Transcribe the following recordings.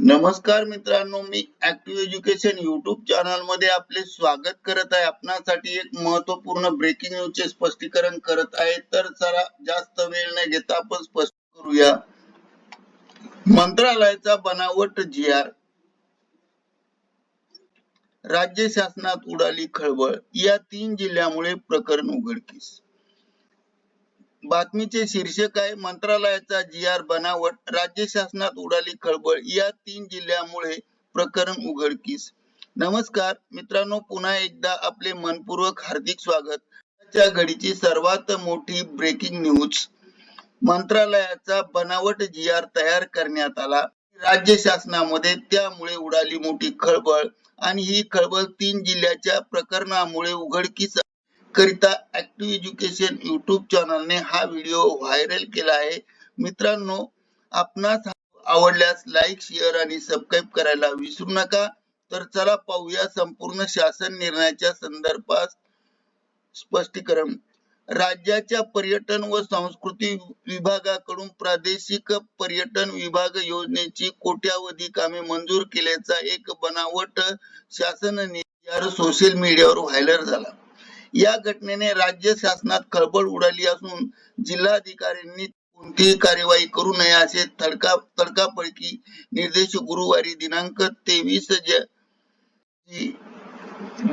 नमस्कार मित्रांनो मी ऍक्टिव्ह एज्युकेशन युट्यूब चॅनलमध्ये आपले स्वागत करत आहे. आपणासाठी एक महत्त्वपूर्ण ब्रेकिंग न्यूज चे स्पष्टीकरण करत आहे. तर चला जास्त वेळ न घेता आपण स्पष्ट करूया. मंत्रालयाचा बनावट जी आर राज्य शासनात उडाली खळबळ. या तीन जिल्ह्यामुळे प्रकरण उघडकीस. बातमीचे शीर्षक आहे मंत्रालयाचा जी आर बनावट राज्य शासनात उडाली खळबळ या तीन जिल्ह्यामुळे प्रकरण उघडकीस. नमस्कार मित्रांनो पुन्हा एकदा आपले मनपूर्वक हार्दिक स्वागत. आजच्या घडीची सर्वात मोठी ब्रेकिंग न्यूज मंत्रालयाचा बनावट जी आर तयार करण्यात आला. राज्य शासनामध्ये त्यामुळे उडाली मोठी खळबळ आणि ही खळबळ तीन जिल्ह्याच्या प्रकरणामुळे उघडकीस करिता ऍक्टिव्ह एज्युकेशन युट्यूब चॅनलने हा व्हिडिओ व्हायरल केला आहे. मित्रांनो आपणास आवडल्यास लाईक शेअर आणि सबस्क्राईब करायला विसरू नका. तर चला पाहूया संपूर्ण शासन निर्णयाच्या संदर्भात स्पष्टीकरण. राज्याच्या पर्यटन व संस्कृती विभागाकडून प्रादेशिक पर्यटन विभाग योजनेची कोट्यावधी कामे मंजूर केल्याचा एक बनावट शासन सोशल मीडियावर व्हायरल झाला. या घटनेने राज्य शासनात खळबळ उडाली असून जिल्हाधिकाऱ्यांनी कोणतीही कार्यवाही करू नये असे तडका तडकाफडकी निर्देश गुरुवारी दिनांक तेवीस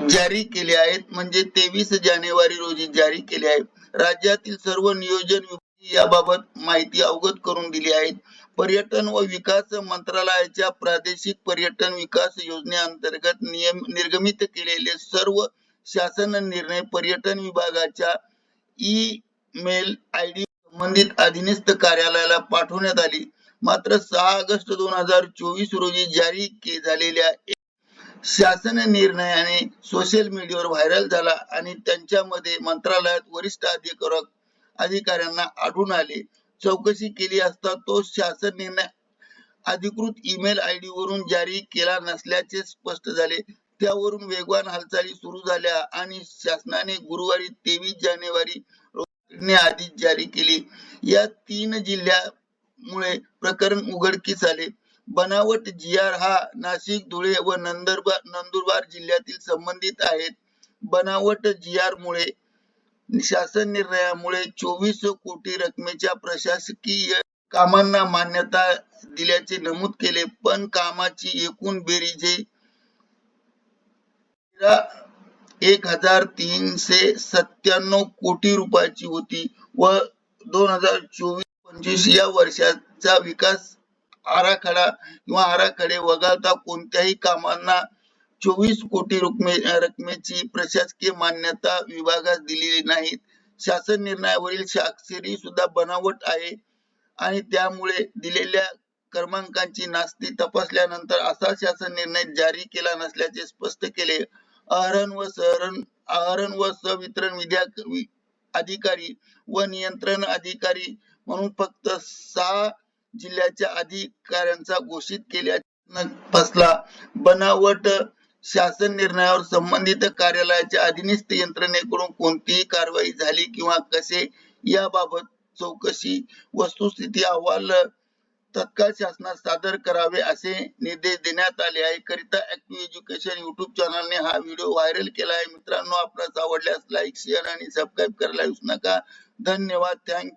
जारी केले आहेत. म्हणजे तेवीस जानेवारी रोजी जारी केले आहेत. राज्यातील सर्व नियोजन याबाबत माहिती अवगत करून दिली आहे. पर्यटन व विकास मंत्रालयाच्या प्रादेशिक पर्यटन विकास योजनेअंतर्गत नियम निर्गमित केलेले सर्व शासन निर्णय पर्यटन विभागाच्या ई मेल आय डी संबंधित अधीनस्थ कार्यालयाला पाठवण्यात आली. मात्र सहा ऑगस्ट दोन हजार चोवीस रोजी जारी झालेल्या शासन निर्णयाने सोशल मीडियावर व्हायरल झाला आणि त्यांच्यामध्ये मंत्रालयात वरिष्ठ अधिकारक अधिकाऱ्यांना आढळून आले. चौकशी केली असता तो शासन निर्णय अधिकृत ईमेल आय डी वरून जारी केला नसल्याचे स्पष्ट झाले. त्यावरून वेगवान हालचाली सुरू झाल्या आणि शासनाने गुरुवारी तेवीस जानेवारी रोजी आदेश जारी केली. या तीन जिल्ह्यामुळे प्रकरण उघडकीस आले. बनावट जी आर हा नाशिक धुळे व नंदुरबार नंदुरबार जिल्ह्यातील संबंधित आहेत. बनावट जी आर मुळे शासन निर्णयामुळे चोवीस कोटी रकमेच्या प्रशासकीय कामांना मान्यता दिल्याचे नमूद केले. पण कामाची एकूण बेरीजे एक हजार तीनशे सत्त्याण्णव कोटी रुपयाची होती व दोन हजार चोवीस पंचवीस या वर्षाचा विकास आराखडा किंवा आराखडे वगळता कोणत्याही कामांना चोवीस कोटी रुपये रकमेची प्रशासकीय मान्यता विभागास दिलेली नाहीत. शासन निर्णयावरील स्वाक्षरी सुद्धा बनावट आहे आणि त्यामुळे दिलेल्या क्रमांकांची नास्ती तपासल्यानंतर असा शासन निर्णय जारी केला नसल्याचे स्पष्ट केले. आहरण व सहरण आहरण व सवितरण विद्या अधिकारी व नियंत्रण अधिकारी म्हणून फक्त सहा जिल्ह्याच्या अधिकाऱ्यांचा घोषित केल्या फसला. बनावट शासन निर्णयावर संबंधित कार्यालयाच्या अधीनस्थ यंत्रणेकडून कोणतीही कारवाई झाली किंवा कसे? याबाबत चौकशी वस्तुस्थिती अहवाल तत्काळ शासनात सादर करावे असे निर्देश देण्यात आले आहे. करिता ऍक्टिव्ह एज्युकेशन युट्यूब चॅनलने हा व्हिडिओ व्हायरल केला आहे. मित्रांनो आपल्यास आवडल्यास लाईक शेअर आणि सबस्क्राईब करायला विसरू नका. धन्यवाद. थँक्यू